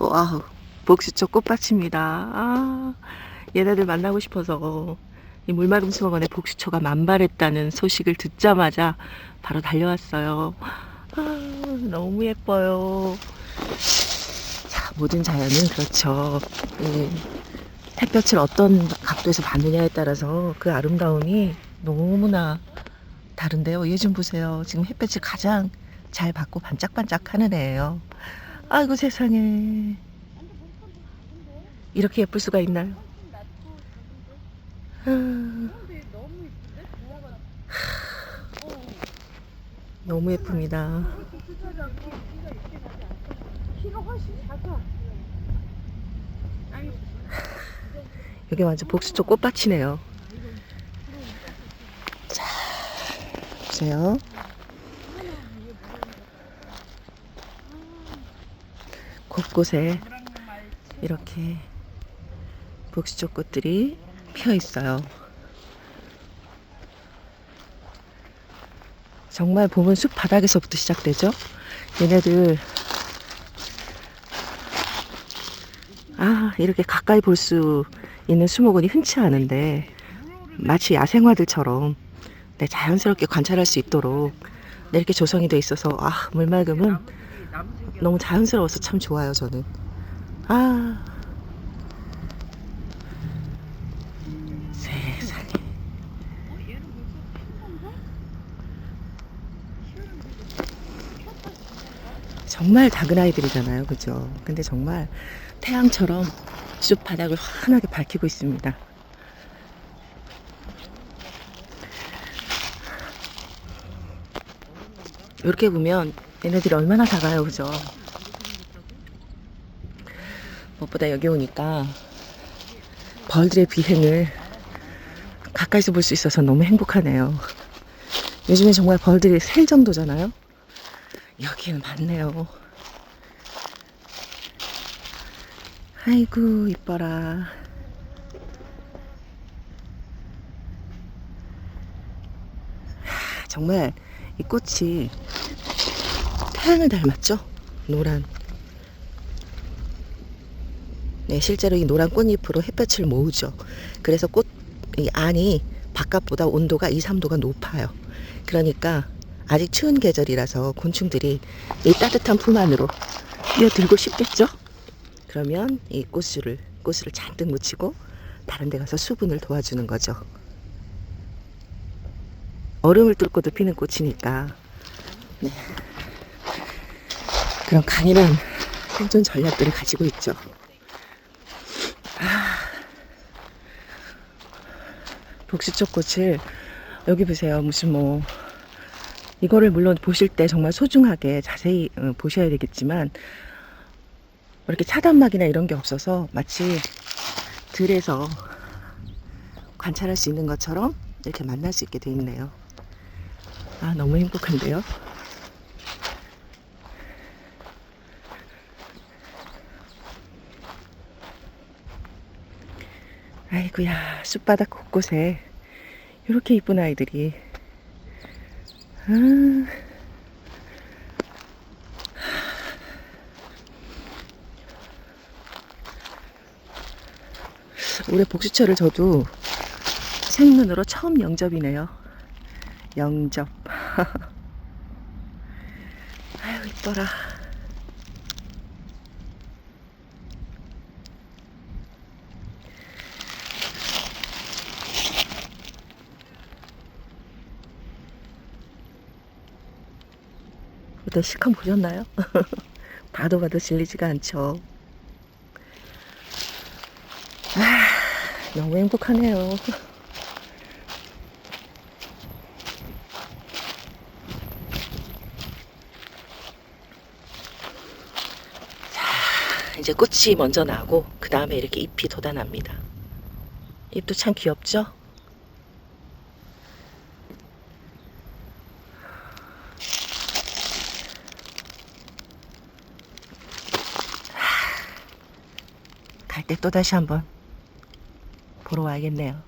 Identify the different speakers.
Speaker 1: 와우, 복수초 꽃밭입니다. 아, 얘네들 만나고 싶어서 이 물마름 수목원에 복수초가 만발했다는 소식을 듣자마자 바로 달려왔어요. 아, 너무 예뻐요. 자, 모든 자연은 그렇죠. 이 햇볕을 어떤 각도에서 받느냐에 따라서 그 아름다움이 너무나 다른데요. 얘 좀 보세요. 지금 햇볕을 가장 잘 받고 반짝반짝 하는 애예요. 아이고 세상에. 이렇게 예쁠 수가 있나요? 아, 너무 예쁩니다. 여기 완전 복수초 꽃밭이네요. 자, 보세요. 곳곳에 이렇게 복수초 꽃들이 피어 있어요. 정말 봄은 숲 바닥에서부터 시작되죠. 얘네들 아 이렇게 가까이 볼 수 있는 수목원이 흔치 않은데 마치 야생화들처럼 네, 자연스럽게 관찰할 수 있도록 네, 이렇게 조성이 돼 있어서 아 물맑음은 너무 자연스러워서 참 좋아요 저는. 아. 세상에. 정말 작은 아이들이잖아요 그죠? 근데 정말 태양처럼 숲 바닥을 환하게 밝히고 있습니다. 이렇게 보면 얘네들이 얼마나 작아요 그죠? 무엇보다 여기 오니까 벌들의 비행을 가까이서 볼 수 있어서 너무 행복하네요. 요즘에 정말 벌들이 셀 정도잖아요? 여기는 많네요. 아이고 이뻐라. 하, 정말 이 꽃이 태양을 닮았죠? 노란 네 실제로 이 노란 꽃잎으로 햇볕을 모으죠 그래서 꽃 이 안이 바깥보다 온도가 2, 3도가 높아요 그러니까 아직 추운 계절이라서 곤충들이 이 따뜻한 품 안으로 뛰어들고 싶겠죠? 그러면 이 꽃술을 꽃술을 잔뜩 묻히고 다른 데 가서 수분을 도와주는 거죠. 얼음을 뚫고도 피는 꽃이니까 네. 그런 강인한 생존 전략들을 가지고 있죠. 아, 복시초 꽃을 여기 보세요. 무슨 뭐 이거를 물론 보실 때 정말 소중하게 자세히 어, 보셔야 되겠지만 이렇게 차단막이나 이런 게 없어서 마치 들에서 관찰할 수 있는 것처럼 이렇게 만날 수 있게 돼 있네요. 아, 너무 행복한데요? 아이고야, 숲바닥 곳곳에 이렇게 이쁜 아이들이. 아. 올해 복수철을 저도 생눈으로 처음 영접이네요. 영접. 아유, 이뻐라. 어때, 시컷 보셨나요? 봐도 봐도 질리지가 않죠. 너무 행복하네요. 자, 이제 꽃이 먼저 나고 그 다음에 이렇게 잎이 돋아납니다. 잎도 참 귀엽죠? 갈 때 또 다시 한번 보러 와야겠네요.